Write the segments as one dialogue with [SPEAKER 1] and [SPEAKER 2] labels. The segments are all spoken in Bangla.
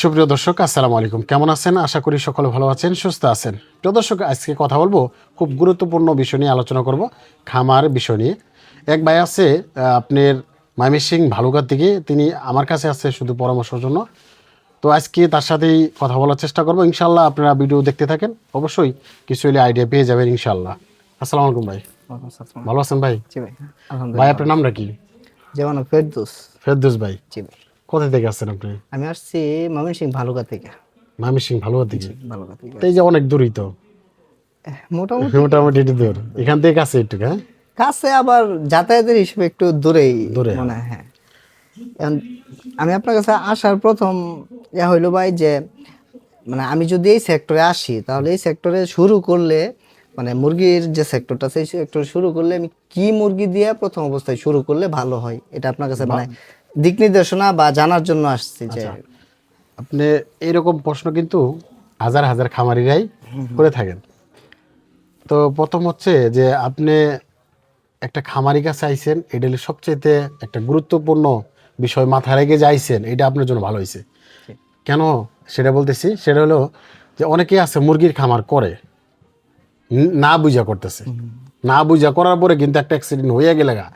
[SPEAKER 1] সুপ্রিয় দর্শক আসসালামু আলাইকুম। কেমন আছেন? আশা করি সকলে ভালো আছেন সুস্থ আছেন। প্রিয় দর্শক আজকে কথা বলব খুব গুরুত্বপূর্ণ বিষয় নিয়ে আলোচনা করব খামার বিষয় নিয়ে। এক ভাই আছে আপনার ময়মনসিং ভালুকার দিকে। তিনি আমার কাছে আছে শুধু পরামর্শের জন্য। তো আজকে তার সাথেই কথা বলার চেষ্টা করব। ইনশাল্লাহ আপনারা ভিডিও দেখতে থাকেন। অবশ্যই কিছু হলে আইডিয়া পেয়ে যাবেন ইনশাল্লাহ আসসালামু আলাইকুম ভাই। ভালো আছেন ভাই?
[SPEAKER 2] ভাই
[SPEAKER 1] ভাই আপনার নামটা কি?
[SPEAKER 2] যেমন ফেরদৌস।
[SPEAKER 1] ফেরদৌস ভাই।
[SPEAKER 2] জি ভাই।
[SPEAKER 1] কোথা থেকে আসছেন আপনি?
[SPEAKER 2] আমি আসছি ময়মন সিং ভালুকা থেকে।
[SPEAKER 1] ময়মনসিং ভালুকার দিকে
[SPEAKER 2] ভালুকা থেকে।
[SPEAKER 1] তো এই যে অনেক দূরই তো।
[SPEAKER 2] মোটামুটি।
[SPEAKER 1] মোটামুটি একটু দূর। এখান থেকে কাছে একটু হ্যাঁ?
[SPEAKER 2] কাছে আবার যাতায়াতের হিসেবে একটু দূরেই
[SPEAKER 1] দূরে,
[SPEAKER 2] মনে হয়। হ্যাঁ এখন আমি আপনার কাছে আসার প্রথম ইয়া হইল ভাই যে মানে আমি যদি এই সেক্টরে আসি তাহলে এই সেক্টরে শুরু করলে মানে মুরগির যে সেক্টরটা সেই সেক্টর শুরু করলে আমি কি মুরগি দিয়ে প্রথম অবস্থায় শুরু করলে ভালো হয়? এটা আপনার কাছে মানে দিক নির্দেশনা বা জানার জন্য আসছি যে
[SPEAKER 1] আপনি এরকম প্রশ্ন কিন্তু হাজার হাজার খামারিরাই করে থাকেন। তো প্রথম হচ্ছে যে আপনি একটা খামারি কাছে আইছেন এটা সবচেয়ে একটা গুরুত্বপূর্ণ বিষয় মাথায় রেখে যাইছেন এটা আপনার জন্য ভালো হয়েছে কেন সেটা বলতেছি? সেটা হলো যে অনেকে আছে মুরগির খামার করে না বুঝা করতেছে। না বুঝা করার পরে কিন্তু একটা অ্যাক্সিডেন্ট হয়ে গেলে গা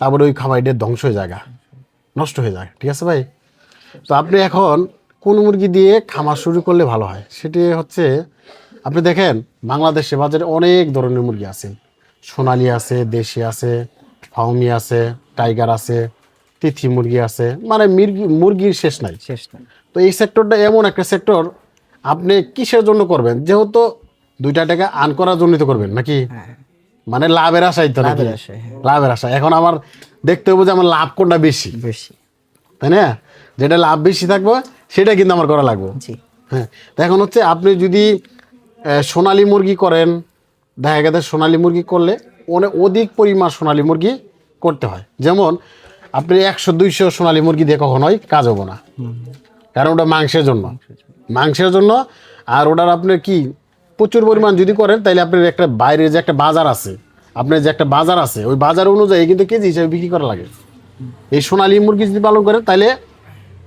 [SPEAKER 1] তারপরে ওই খামারিটা ধ্বংস হয়ে যায় গা, নষ্ট হয়ে যায় ঠিক আছে ভাই? তো আপনি এখন কোন মুরগি দিয়ে খামার শুরু করলে ভালো হয়? সেটি হচ্ছে আপনি দেখেন বাংলাদেশে বাজারে অনেক ধরনের মুরগি আছে। সোনালি আছে দেশি আছে ফাউমি আছে টাইগার আছে তিথি মুরগি আছে। মানে মুরগি মুরগির শেষ নাই।
[SPEAKER 2] শেষ না
[SPEAKER 1] তো এই সেক্টরটা এমন একটা সেক্টর আপনি কিসের জন্য করবেন? যেহেতু দুইটা টাকা আর্ন করার জন্যই তো করবেন নাকি? মানে লাভের আশাই তো
[SPEAKER 2] লাভের আশায়, হ্যাঁ।
[SPEAKER 1] লাভের আশা এখন আমার দেখতে হবে যে আমার লাভ কোনটা বেশি।
[SPEAKER 2] বেশি।
[SPEAKER 1] তাই না? যেটা লাভ বেশি থাকবে সেটা কিন্তু আমার করা লাগবে। হ্যাঁ এখন হচ্ছে আপনি যদি সোনালী মুরগি করেন দেখা গেছে সোনালি মুরগি করলে অনেক অধিক পরিমাণ সোনালী মুরগি করতে হয়। যেমন আপনি একশো দুইশো সোনালী মুরগি দিয়ে কখনোই কাজ হব না। কারণ ওটা মাংসের জন্য। মাংসের জন্য। আর ওটার আপনি কি প্রচুর পরিমাণ যদি করেন তাহলে আপনার একটা বাইরে যে একটা বাজার আছে আপনার যে একটা বাজার আছে, ওই বাজার অনুযায়ী কিন্তু কেজি হিসেবে বিক্রি করা লাগে। এই সোনালী মুরগি যদি পালন করে তাহলে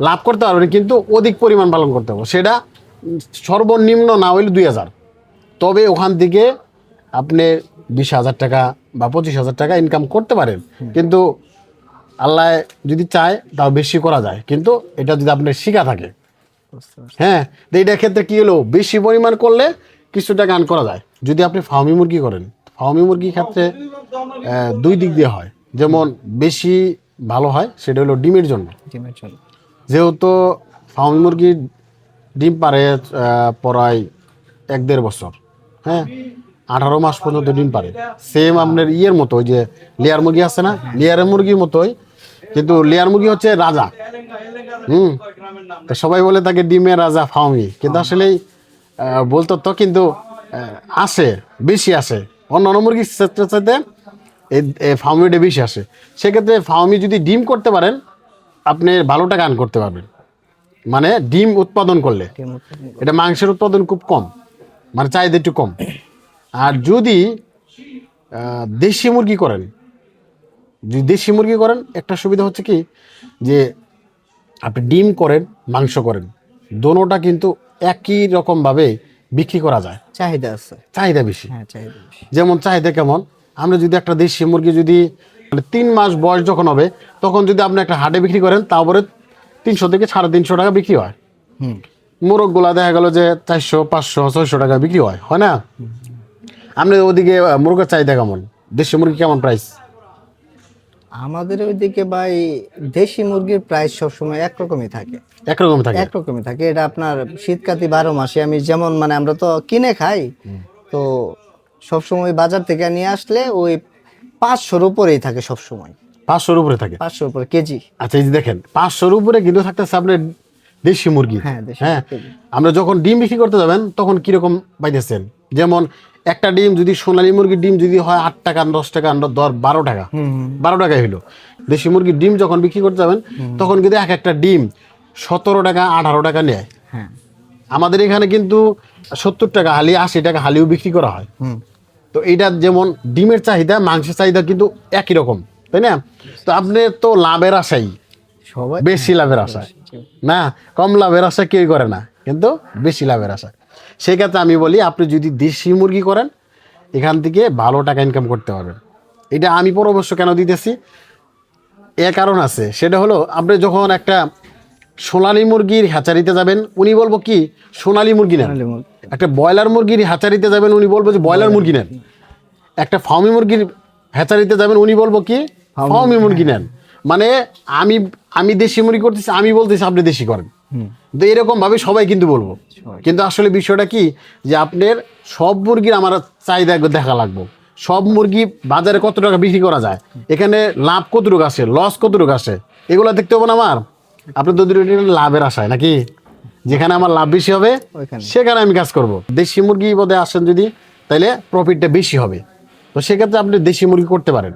[SPEAKER 1] লাভ করতে পারবেন, কিন্তু অধিক পরিমাণ পালন করতে হবে। সেটা সর্বনিম্ন না হইলে দুই হাজার। তবে ওখান থেকে আপনি বিশ হাজার টাকা বা পঁচিশ হাজার টাকা ইনকাম করতে পারেন। কিন্তু আল্লাহ যদি চায়, তাও বেশি করা যায়। কিন্তু এটা যদি আপনার শিখা থাকে। হ্যাঁ এইটার ক্ষেত্রে কি হলো? বেশি পরিমাণ করলে কিছু টাকা আর্ন করা যায়। যদি আপনি ফার্মি মুরগি করেন। ফার্মি মুরগির ক্ষেত্রে দুই দিক দিয়ে হয়। যেমন বেশি ভালো হয় সেটা হলো ডিমের জন্য।
[SPEAKER 2] ডিমের জন্য।
[SPEAKER 1] যেহেতু ফার্মি মুরগির ডিম পারে প্রায় এক দেড় বছর হ্যাঁ? আঠারো মাস পর্যন্ত ডিম পারে সেম আপনার ইয়ের মতো ওই যে লেয়ার মুরগি আছে না? লেয়ারের মুরগির মতোই। কিন্তু লেয়ার মুরগি হচ্ছে রাজা। হুম? তো সবাই বলে তাকে ডিমের রাজা ফাউমি কিন্তু আসলেই বলতো তো কিন্তু আসে বেশি আসে। অন্য অন্য মুরগির চাইতে এই ফাউমিটা বেশি আসে। সেক্ষেত্রে ফাউমি যদি ডিম করতে পারেন আপনি ভালো টাকা আর্ন করতে পারবেন। মানে ডিম উৎপাদন করলে। এটা মাংসের উৎপাদন খুব কম। মানে চাহিদা একটু কম। আর যদি দেশি মুরগি করেন যদি দেশি মুরগি করেন একটা সুবিধা হচ্ছে কি যে আপনি ডিম করেন মাংস করেন দোনোটা কিন্তু একই রকমভাবে বিক্রি করা যায়।
[SPEAKER 2] চাহিদা আছে।
[SPEAKER 1] চাহিদা বেশি।
[SPEAKER 2] হ্যাঁ চাহিদা বেশি।
[SPEAKER 1] যেমন চাহিদা কেমন? আমরা যদি একটা দেশি মুরগি যদি মানে তিন মাস বয়স যখন হবে তখন যদি আপনি একটা হাটে বিক্রি করেন তারপরে তিনশো থেকে সাড়ে তিনশো টাকা বিক্রি হয়।
[SPEAKER 2] মোরগ
[SPEAKER 1] মোরগগুলা দেখা গেল যে চারশো পাঁচশো ছয়শো টাকা বিক্রি হয় হয় না? আপনি ওদিকে মুরগের চাহিদা কেমন? দেশি মুরগি কেমন প্রাইস
[SPEAKER 2] আমাদের ওইদিকে ভাই দেশি মুরগির প্রাইস সবসময় একরকমই থাকে।
[SPEAKER 1] একরকম থাকে?
[SPEAKER 2] একরকমই থাকে। এটা আপনার শীতকাতি বারো মাসে আমি যেমন মানে আমরা তো কিনে খাই তো সবসময় বাজার থেকে নিয়ে আসলে ওই পাঁচশোর উপরেই থাকে সবসময়।
[SPEAKER 1] পাঁচশোর উপরে থাকে?
[SPEAKER 2] পাঁচশোর উপরে কেজি।
[SPEAKER 1] আচ্ছা এই যে দেখেন পাঁচশোর উপরে কিন্তু থাকতেছে আপনার দেশি মুরগি।
[SPEAKER 2] হ্যাঁ,
[SPEAKER 1] হ্যাঁ আমরা যখন ডিম বিক্রি করতে যাবেন তখন কীরকম পাইতেছেন? যেমন একটা ডিম যদি সোনালী মুরগির ডিম যদি হয় আট টাকা দশ টাকা দর বারো টাকা। বারো টাকায় হইল। দেশি মুরগির ডিম যখন বিক্রি করতে যাবেন তখন কিন্তু এক একটা ডিম সতেরো টাকা আঠারো টাকা নেয়।
[SPEAKER 2] হ্যাঁ।
[SPEAKER 1] আমাদের এখানে কিন্তু সত্তর টাকা হালি আশি টাকা হালিও বিক্রি করা হয়। তো এটা যেমন ডিমের চাহিদা মাংসের চাহিদা কিন্তু একই রকম তাই না? তো আপনি তো লাভের আশাই।
[SPEAKER 2] সবাই
[SPEAKER 1] বেশি লাভের আশায়। না কম লাভের আশা কেউই করে না। কিন্তু বেশি লাভের আশা সেই ক্ষেত্রে আমি বলি আপনি যদি দেশি মুরগি করেন এখান থেকে ভালো টাকা ইনকাম করতে পারবেন। এটা আমি পরামর্শ কেন দিতেছি? এ কারণ আছে। সেটা হলো আপনি যখন একটা সোনালী মুরগির হ্যাচারিতে যাবেন উনি বলব কি সোনালি মুরগি নেন। একটা ব্রয়লার মুরগির হ্যাচারিতে যাবেন উনি বলব যে ব্রয়লার মুরগি নেন। একটা ফার্মি মুরগির হ্যাচারিতে যাবেন উনি বলব কি ফার্মি মুরগি নেন। মানে আমি আমি দেশি মুরগি করতেছি আমি বলতেছি আপনি দেশি করেন। তো এরকম ভাবে সবাই কিন্তু বলব। কিন্তু আসলে বিষয়টা কি যে আপনার সব মুরগির আমার চাহিদা দেখা লাগবে। সব মুরগি বাজারে কত টাকা বিক্রি করা যায়? এখানে লাভ কতটুকু আসে লস কতটুকু আসে এগুলো দেখতে হবে না আমার? আপনি তো দুটো লাভের আশায় নাকি? যেখানে আমার লাভ বেশি হবে সেখানে আমি কাজ করব। দেশি মুরগি বোধে আসেন যদি তাহলে প্রফিটটা বেশি হবে। তো সেক্ষেত্রে আপনি দেশি মুরগি করতে পারেন।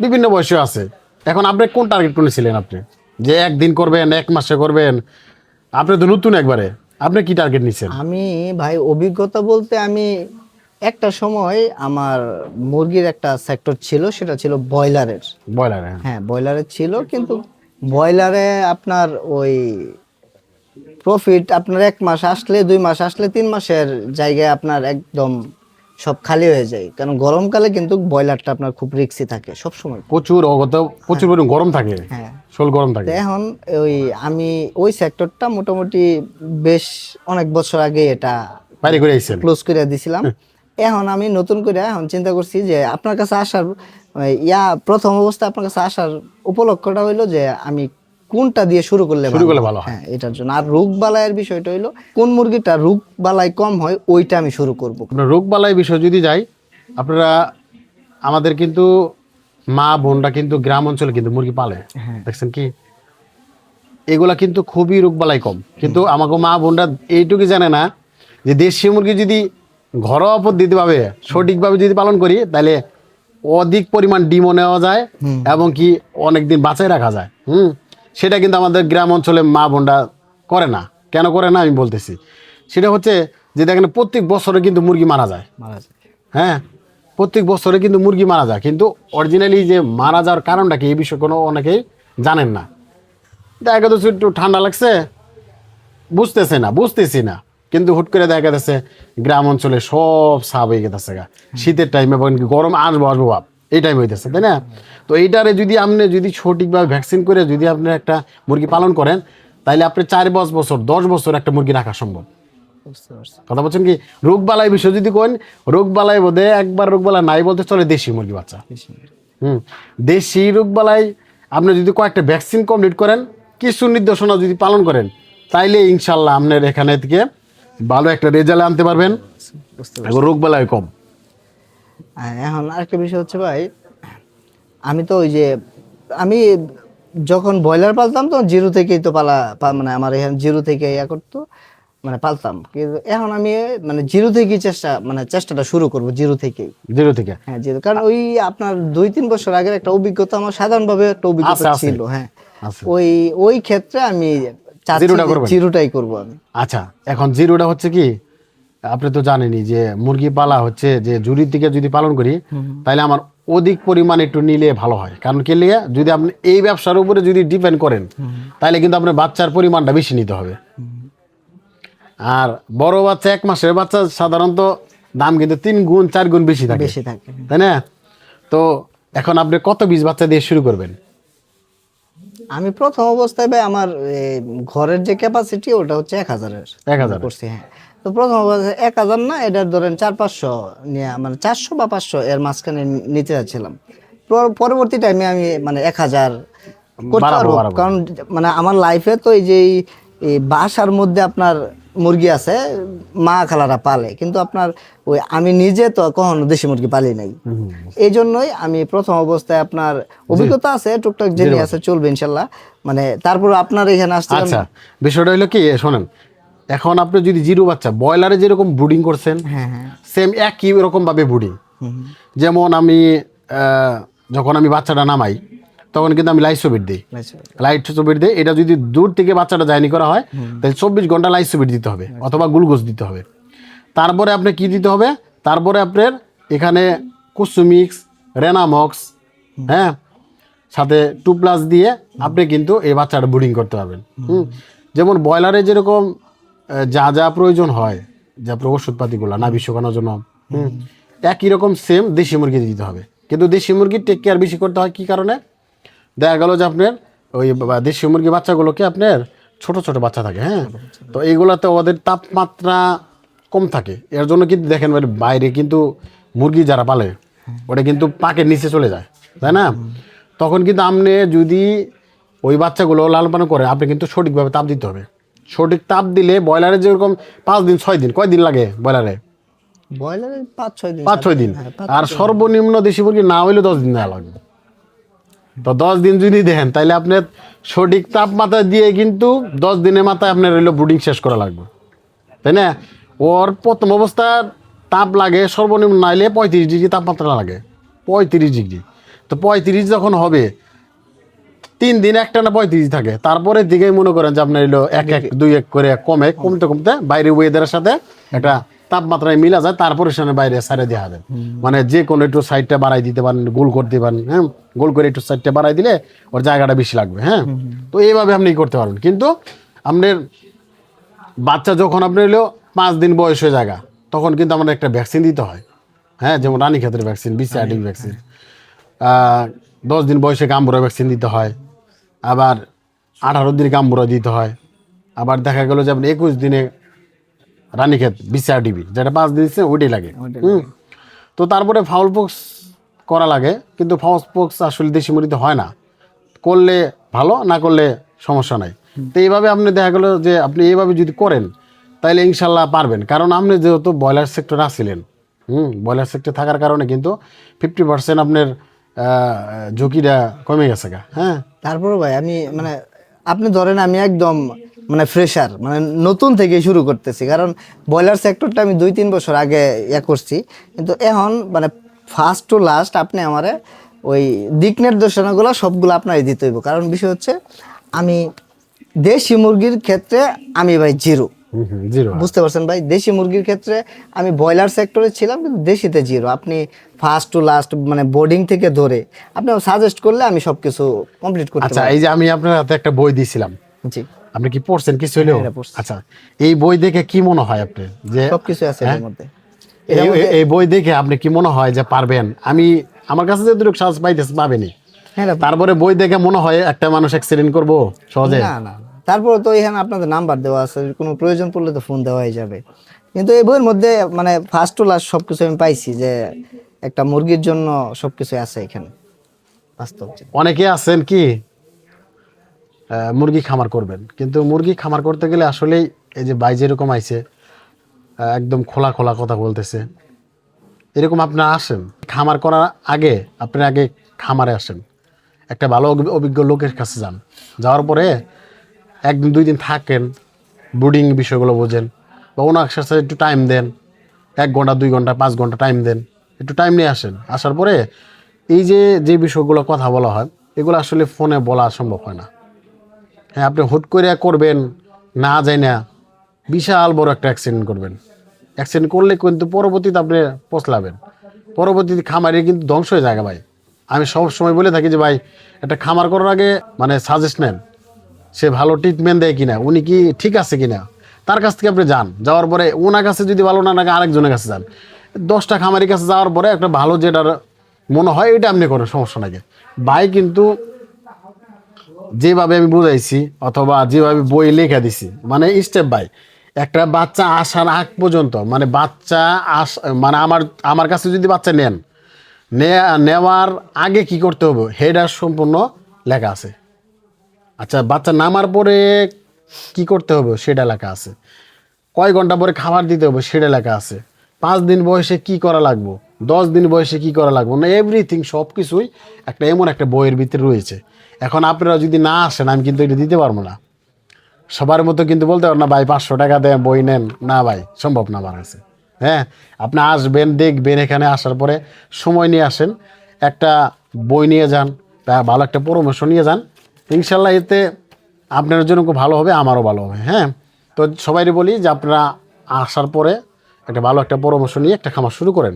[SPEAKER 1] বিভিন্ন বয়সে আছে। এখন আপনি কোন টার্গেট করেছিলেন আপনি? যে একদিন করবেন এক মাসে করবেন আপনি তো নতুন একবারে। আপনি কি টার্গেট নিছেন?
[SPEAKER 2] আমি ভাই অভিজ্ঞতা বলতে আমি একটা সময় আমার মুরগির একটা সেক্টর ছিল সেটা ছিল ব্রয়লারের।
[SPEAKER 1] ব্রয়লার
[SPEAKER 2] হ্যাঁ। ব্রয়লারের ছিল কিন্তু ব্রয়লারে আপনার ওই প্রফিট আপনার এক মাস আসলে দুই মাস আসলে তিন মাসের জায়গায় আপনার একদম সব খালি হয়ে যায়। কারণ গরমকালে কিন্তু ব্রয়লারটা আপনার খুব রিক্সি থাকে সব সময়
[SPEAKER 1] প্রচুর অগত প্রচুর পরিমাণ গরম থাকে
[SPEAKER 2] হ্যাঁ।
[SPEAKER 1] শোল গরম থাকে।
[SPEAKER 2] এখন ওই আমি ওই সেক্টরটা মোটামুটি বেশ অনেক বছর আগে এটা
[SPEAKER 1] বাইরে করে আইসেন
[SPEAKER 2] ক্লোজ করে দিছিলাম। এখন আমি নতুন করে এখন চিন্তা করছি যে আপনার কাছে আসার ইয়া প্রথম অবস্থা আপনার কাছে আসার উপলক্ষটা হইল যে আমি কোনটা দিয়ে শুরু করলে
[SPEAKER 1] শুরু করলে ভালো হ্যাঁ।
[SPEAKER 2] এটার জন্য। আর রোগ বালাইয়ের বিষয়টা হইল কোন মুরগিটা রোগ বালাই কম হয় ওইটা আমি শুরু করব।
[SPEAKER 1] রোগ বালাই বিষয় যদি যাই আপনারা আমাদের কিন্তু মা বোনরা কিন্তু গ্রাম অঞ্চলে কিন্তু মুরগি পালে।
[SPEAKER 2] হ্যাঁ।
[SPEAKER 1] দেখছেন কি? এগুলা কিন্তু খুবই রোগ বালাই কম। কিন্তু আমাকে মা বোনরা এইটুকু জানে না যে দেশি মুরগি যদি ঘরোয়া পদ্ধতিভাবে সঠিকভাবে যদি পালন করি তাহলে অধিক পরিমাণ ডিমও নেওয়া যায় এবং কি অনেকদিন বাঁচাই রাখা যায়। হুম? সেটা কিন্তু আমাদের গ্রাম অঞ্চলে মা বোনরা করে না। কেন করে না আমি বলতেছি। সেটা হচ্ছে যে দেখেন প্রত্যেক বছরে কিন্তু মুরগি মারা যায়।
[SPEAKER 2] মারা যায়।
[SPEAKER 1] হ্যাঁ প্রত্যেক বছরে কিন্তু মুরগি মারা যায়। কিন্তু অরিজিনালি যে মারা যাওয়ার কারণটা কি এই বিষয়ে কোনো অনেকেই জানেন না। দেখা যাচ্ছে একটু ঠান্ডা লাগছে বুঝতেছে না বুঝতেছি না। কিন্তু হুট করে দেখা যাচ্ছে গ্রাম অঞ্চলে সব সাপ হয়ে গেছে গা। শীতের টাইমে গরম আসব আসব ভাব এই টাইম হইতেছে তাই না? তো এইটারে যদি আপনি যদি সঠিকভাবে ভ্যাকসিন করে যদি আপনি একটা মুরগি পালন করেন তাহলে আপনি চার পাঁচ বছর দশ বছর একটা মুরগি রাখা সম্ভব। কথা বলছেন কি? রোগ বালাই বিষয় যদি কোন রোগ বালাই বোধে একবার রোগ বালাই নাই বলতে চলে দেশি মুরগি বাচ্চা। হুম দেশি রোগ বালাই আপনি যদি কয়েকটা ভ্যাকসিন কমপ্লিট করেন কিছু নির্দেশনা যদি পালন করেন তাইলে ইনশাল্লাহ আপনার এখানে থেকে ভালো একটা রেজাল্ট আনতে পারবেন। রোগ বালাই কম।
[SPEAKER 2] এখন আরেকটা বিষয় হচ্ছে ভাই আমি তো ওই যে আমি যখন ব্রয়লার পালতাম তো জিরো থেকেই তো পালা মানে আমার এখানে জিরো থেকে ইয়া করতো মানে পালতাম। কিন্তু এখন আমি মানে জিরো থেকেই চেষ্টা মানে চেষ্টাটা শুরু করব জিরো থেকেই।
[SPEAKER 1] জিরো থেকে?
[SPEAKER 2] হ্যাঁ জিরো। কারণ ওই আপনার দুই তিন বছর আগের একটা অভিজ্ঞতা আমার সাধারণভাবে একটা অভিজ্ঞতা ছিল হ্যাঁ। ওই ওই ক্ষেত্রে আমি? জিরোটাই করব আমি।
[SPEAKER 1] আচ্ছা এখন জিরোটা হচ্ছে কি? আপনি তো জানেনই যে মুরগি পালা হচ্ছে যে জুরির দিকে যদি পালন করি তাহলে আমার অধিক পরিমাণ একটু নিলে ভালো হয়। কারণ কি লিগে যদি আপনি এই ব্যবসার উপরে যদি ডিপেন্ড করেন তাহলে কিন্তু আপনার বাচ্চার পরিমাণটা বেশি নিতে হবে। আর বড় বাচ্চা এক মাসের বাচ্চা সাধারণত দাম কিন্তু তিন গুণ চার গুণ বেশি থাকে।
[SPEAKER 2] বেশি থাকে।
[SPEAKER 1] তাই না? তো এখন আপনি কত বীজ বাচ্চা দিয়ে শুরু করবেন?
[SPEAKER 2] আমি প্রথম অবস্থায় ভাই আমার ঘরের যে ক্যাপাসিটি ওটা হচ্ছে এক হাজারের।
[SPEAKER 1] এক হাজার
[SPEAKER 2] করছি হ্যাঁ। তো প্রথম এক হাজার না এটার ধরেন চার পাঁচশো নিয়ে মানে চারশো বা পাঁচশো এর মাঝখানে নিতে যাচ্ছিলাম। পরবর্তী টাইমে আমি মানে এক হাজার করতে পারব। কারণ মানে আমার লাইফে তো এই যে বাসার মধ্যে আপনার মুরগি আছে মা খালারা পালে। কিন্তু আপনার ওই আমি নিজে তো কখনো দেশি মুরগি পালি নাই। এই জন্যই আমি প্রথম অবস্থায় আপনার অভিজ্ঞতা আছে টুকটাক জেনে আছে চলবে ইনশাল্লাহ। মানে তারপর আপনার এখানে আসতে
[SPEAKER 1] আচ্ছা বিষয়টা হলো কি শোনেন এখন আপনি যদি জিরো বাচ্চা ব্রয়লারে যেরকম ব্রুডিং করছেন
[SPEAKER 2] হ্যাঁ হ্যাঁ।
[SPEAKER 1] সেম একই রকম ভাবে ব্রুডিং যেমন আমি যখন আমি বাচ্চাটা নামাই তখন কিন্তু আমি লাইট লাইসোবিট দিই।
[SPEAKER 2] আচ্ছা।
[SPEAKER 1] লাইট সোবিট দিই এটা যদি দূর থেকে বাচ্চাটা জার্নি করা হয় তাহলে চব্বিশ ঘণ্টা লাইট লাইসোবিট দিতে হবে অথবা গ্লুকোজ দিতে হবে। তারপরে আপনি কি দিতে হবে? তারপরে আপনার এখানে কুসুমিক্স রেনামক্স হ্যাঁ সাথে টু প্লাস দিয়ে আপনি কিন্তু এই বাচ্চাটা ব্রিডিং করতে পারবেন। হুম। যেমন ব্রয়লারে যেরকম যা যা প্রয়োজন হয় যে ওষুধপাতিগুলো নাভি শুকানোর জন্য। হুম একই রকম সেম দেশি মুরগি দিতে হবে। কিন্তু দেশি মুরগির টেক কেয়ার বেশি করতে হয় কি কারণে? দেখা গেল যে আপনার ওই দেশি মুরগি বাচ্চাগুলোকে আপনার ছোট ছোট বাচ্চা থাকে হ্যাঁ? তো এইগুলাতে ওদের তাপমাত্রা কম থাকে। এর জন্য কিন্তু দেখেন বাইরে কিন্তু মুরগি যারা পালে ওটা কিন্তু পাকের নিচে চলে যায় তাই না? তখন কিন্তু আপনি যদি ওই বাচ্চাগুলো লালন পালন করে আপনি কিন্তু সঠিকভাবে তাপ দিতে হবে। সঠিক তাপ দিলে ব্রয়লারে যেরকম পাঁচ দিন ছয় দিন কয় দিন লাগে ব্রয়লারে?
[SPEAKER 2] ব্রয়লারের পাঁচ ছয় দিন।
[SPEAKER 1] পাঁচ ছয় দিন।
[SPEAKER 2] হ্যাঁ,
[SPEAKER 1] আর সর্বনিম্ন দেশি মুরগি না হইলে দশ দিন দেওয়া লাগবে। তো দশ দিন যদি দেন তাহলে আপনার সঠিক তাপমাত্রা দিয়ে কিন্তু দশ দিনের মাথায় আপনার হইল ব্রুডিং শেষ করা লাগবে। তাই না? ওর প্রথম অবস্থার তাপ লাগে সর্বনিম্ন নাইলে পঁয়ত্রিশ ডিগ্রি তাপমাত্রা লাগে। পঁয়ত্রিশ ডিগ্রি তো পঁয়ত্রিশ যখন হবে তিন দিন একটা না পঁয়ত্রিশ থাকে। তারপরে দিকেই মনে করেন যে আপনার এলো এক এক দুই এক করে কমে কমতে কমতে বাইরে ওয়েদারের সাথে একটা তাপমাত্রায় মিলা যায় তারপরে সেখানে বাইরে সারে দেওয়া হবে। মানে যে কোনো একটু সাইডটা বাড়াই দিতে পারেন গোল করতে পারেন হ্যাঁ? গোল করে একটু সাইডটা বাড়াই দিলে ওর জায়গাটা বেশি লাগবে হ্যাঁ? তো এইভাবে আপনি করতে পারবেন। কিন্তু আপনার বাচ্চা যখন আপনি হলো পাঁচ দিন বয়স হয়ে জায়গা তখন কিন্তু আমাদের একটা ভ্যাকসিন দিতে হয়। হ্যাঁ? যেমন রানী ক্ষেত্রে ভ্যাকসিন বিসিআরডি ভ্যাকসিন দশ দিন বয়সে গাম্বুরা ভ্যাকসিন দিতে হয়। আবার আঠারো দিনে গাম্বুরা দিতে হয়। আবার দেখা গেল যে আপনি একুশ দিনে রানীক্ষেত বিচার বিসিআরডিবি যেটা পাঁচ দিন দিচ্ছে ওইটাই লাগে। হুম। তো তারপরে ফাউল পোক্স করা লাগে কিন্তু ফাউল পোক্স আসলে দেশি মুড়িতে হয় না। করলে ভালো না করলে সমস্যা নাই। তো এইভাবে আপনি দেখা গেলো যে আপনি এইভাবে যদি করেন তাহলে ইনশাল্লাহ পারবেন। কারণ আপনি যেহেতু ব্রয়লার সেক্টর আসছিলেন হুম ব্রয়লার সেক্টর থাকার কারণে কিন্তু ফিফটি পার্সেন্ট আপনার ঝুঁকিটা কমে গেছে গা হ্যাঁ?
[SPEAKER 2] তারপরে ভাই, আমি মানে আপনি ধরেন আমি একদম মানে ফ্রেশার মানে নতুন থেকে শুরু করতেছি। কারণ ব্রয়লার সেক্টরটা আমি দুই, তিন বছর আগে ইয়ে করছি। কিন্তু এখন মানে ফার্স্ট টু লাস্ট আপনি আমারে ওই দিক নির্দেশনাগুলো সবগুলো আপনারই দিতে হইব। কারণ বিষয় হচ্ছে, আমি দেশি মুরগির ক্ষেত্রে আমি ভাই জিরো বুঝতে পারছেন ভাই? দেশি মুরগির ক্ষেত্রে আমি ব্রয়লার সেক্টরে ছিলাম কিন্তু দেশিতে জিরো আপনি ফার্স্ট টু লাস্ট মানে বোর্ডিং থেকে ধরে আপনি সাজেস্ট করলে আমি সবকিছু কমপ্লিট করতে
[SPEAKER 1] আচ্ছা এই যে আমি আপনার হাতে একটা বই দিয়েছিলাম
[SPEAKER 2] জি।
[SPEAKER 1] আপনি কি পড়ছেন? কিছু হলেও আচ্ছা এই বই দেখে কি মনে হয় আপনি? যে
[SPEAKER 2] সবকিছু আছে এর মধ্যে।
[SPEAKER 1] এই বই দেখে আপনি কি মনে হয় যে পারবেন? আমি আমার কাছে যতটুকু সাহস পাইতেছে পাবেনি।
[SPEAKER 2] হ্যাঁ
[SPEAKER 1] তারপরে বই দেখে মনে হয় একটা মানুষ অ্যাক্সিডেন্ট করব সহজে?
[SPEAKER 2] না না। তারপর তো এখানে আপনাদের নাম্বার দেওয়া আছে, কোনো প্রয়োজন পড়লে তো ফোন দেওয়াই যাবে। কিন্তু এই বইয়ের মধ্যে মানে ফার্স্ট টু লাস্ট সব কিছু আমি পাইছি যে, একটা মুরগির জন্য সবকিছু আছে এখানে, বাস্তব
[SPEAKER 1] অনেকে আছেন কি মুরগি খামার করবেন, কিন্তু মুরগি খামার করতে গেলে আসলেই এই যে বাই যেরকম আইছে একদম খোলা খোলা কথা বলতেছে। এরকম আপনারা আসেন, খামার করার আগে, আপনি আগে খামারে আসেন। একটা ভালো অভিজ্ঞ লোকের কাছে যান, যাওয়ার পরে একদিন, দুই দিন থাকেন বোর্ডিং বিষয়গুলো বোঝেন, বা ওনার সাথে একটু টাইম দেন, এক ঘণ্টা, দুই ঘণ্টা, পাঁচ ঘণ্টা টাইম দেন, একটু টাইম নিয়ে আসেন। আসার পরে এই যে যে বিষয়গুলো কথা বলা হয়, এগুলো আসলে ফোনে বলা সম্ভব হয় না। হ্যাঁ আপনি হুট করে করবেন, না যায় না, বিশাল বড় একটা অ্যাক্সিডেন্ট করবেন। অ্যাক্সিডেন্ট করলে কিন্তু পরবর্তীতে আপনি পচলাবেন। পরবর্তীতে খামারে কিন্তু ধ্বংস হয়ে যায় ভাই। আমি সব সময় বলে থাকি যে ভাই, একটা খামার করার আগে মানে সাজেস্ট নেন। সে ভালো ট্রিটমেন্ট দেয় কিনা, উনি কি ঠিক আছে কিনা, তার কাছ থেকে আপনি যান। যাওয়ার পরে ওনার কাছে যদি ভালো না লাগে, আরেকজনের কাছে যান। দশটা খামারির কাছে যাওয়ার পরে একটা ভালো যেটার মনে হয় এটা আপনি করেন, সমস্যা নাকি ভাই কিন্তু যেভাবে আমি বুঝাইছি, অথবা যেভাবে বই লেখা দিছি মানে স্টেপ বাই একটা বাচ্চা আসার আগ পর্যন্ত মানে বাচ্চা আস মানে আমার আমার কাছে যদি বাচ্চা নেন নেওয়ার আগে কি করতে হবে হেডার সম্পূর্ণ লেখা আছে। আচ্ছা বাচ্চা নামার পরে কি করতে হবে? সেটা লেখা আছে। কয় ঘণ্টা পরে খাবার দিতে হবে? সেটা লেখা আছে। পাঁচ দিন বয়সে কি করা লাগবো? দশ দিন বয়সে কি করা লাগবে? না এভরিথিং সব কিছুই একটা এমন একটা বইয়ের ভিতরে রয়েছে। এখন আপনারা যদি না আসেন, আমি কিন্তু এটা দিতে পারব না। সবার মতো কিন্তু বলতে পারব না, ভাই, পাঁচশো টাকা দেন, বই নেন। না, ভাই, সম্ভব না আমার কাছে। হ্যাঁ আপনি আসবেন, দেখবেন, এখানে আসার পরে সময় নিয়ে আসেন। একটা বই নিয়ে যান তা ভালো একটা পরামর্শ নিয়ে যান। ইনশাল্লাহ এতে আপনার জন্য খুব ভালো হবে, আমারও ভালো হবে হ্যাঁ? তো সবাইকে বলি যে আপনারা আসার পরে একটা ভালো একটা পরামর্শ নিয়ে একটা খামার শুরু করেন।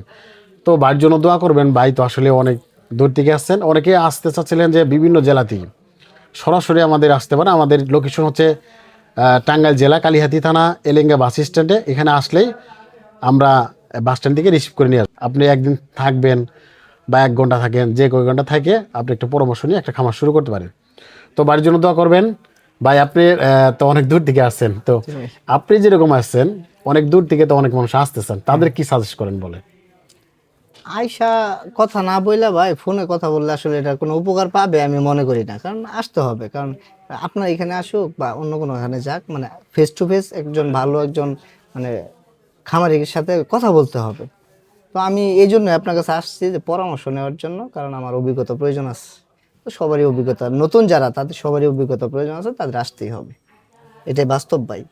[SPEAKER 1] তো ভাইয়ের জন্য দোয়া করবেন, ভাই তো আসলে অনেক দূর থেকে আসছেন। অনেকে আসতে চাচ্ছিলেন যে বিভিন্ন জেলা থেকে। সরাসরি আমাদের আসতে পারে। আমাদের লোকেশন হচ্ছে টাঙ্গাইল জেলা, কালিহাতি থানা, এলেঙ্গা বাস স্ট্যান্ডে। এখানে আসলেই আমরা বাস স্ট্যান্ড থেকে রিসিভ করে নিয়ে আসব আপনি একদিন থাকবেন বা এক ঘণ্টা থাকেন, যে কয় ঘণ্টা থাকে, আপনি একটা পরামর্শ নিয়ে একটা খামার শুরু করতে পারেন। তো বাড়ির জন্য দোয়া করবেন। ভাই আপনি তো অনেক দূর থেকে আসছেন। তো আপনি যেরকম আসছেন অনেক দূর থেকে তো অনেক মানুষ আসতেছেন। তাদের কি সাজেস্ট করেন বলে?
[SPEAKER 2] আয়সা কথা না বললে ভাই ফোনে কথা বললে আসলে এটা কোনো উপকার পাবে আমি মনে করি না। কারণ আসতে হবে। কারণ আপনার এখানে আসুক বা অন্য কোনো এখানে যাক মানে ফেস টু ফেস একজন ভালো একজন মানে খামারির সাথে কথা বলতে হবে। তো আমি এই জন্য আপনার কাছে আসছি যে পরামর্শ নেওয়ার জন্য কারণ আমার অভিজ্ঞতা প্রয়োজন আছে। তো সবারই অভিজ্ঞতা। নতুন যারা তাদের সবারই অভিজ্ঞতা প্রয়োজন আছে তাদের আসতেই হবে। এটাই বাস্তব ভাই।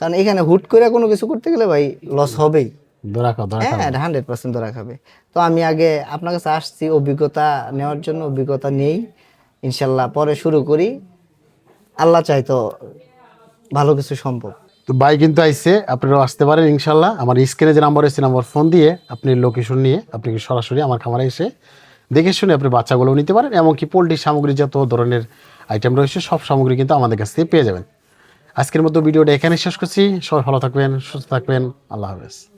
[SPEAKER 2] কারণ এখানে হুট করে কোনো কিছু করতে গেলে ভাই লস হবেই।
[SPEAKER 1] খাও
[SPEAKER 2] হ্যাঁ হান্ড্রেড পার্সেন্ট ধরা খাবে। তো আমি আগে আপনার কাছে আসছি অভিজ্ঞতা নেওয়ার জন্য অভিজ্ঞতা নেই। ইনশাল্লাহ পরে শুরু করি। আল্লাহ চাই তো ভালো কিছু সম্ভব।
[SPEAKER 1] তো ভাই কিন্তু আইসে আপনারাও আসতে পারেন ইনশাল্লাহ। আমার স্ক্রিনে যে নাম্বার এসে নাম্বার ফোন দিয়ে আপনি লোকেশন নিয়ে আপনি সরাসরি আমার খামারে এসে দেখে শুনে আপনি বাচ্চাগুলো নিতে পারেন, এমনকি পোলট্রি সামগ্রী যত ধরনের আইটেম রয়েছে, সব সামগ্রী কিন্তু আমাদের কাছ থেকে পেয়ে যাবেন। আজকের মতো ভিডিওটা এখানে শেষ করছি। সবাই ভালো থাকবেন, সুস্থ থাকবেন। আল্লাহ হাফেজ।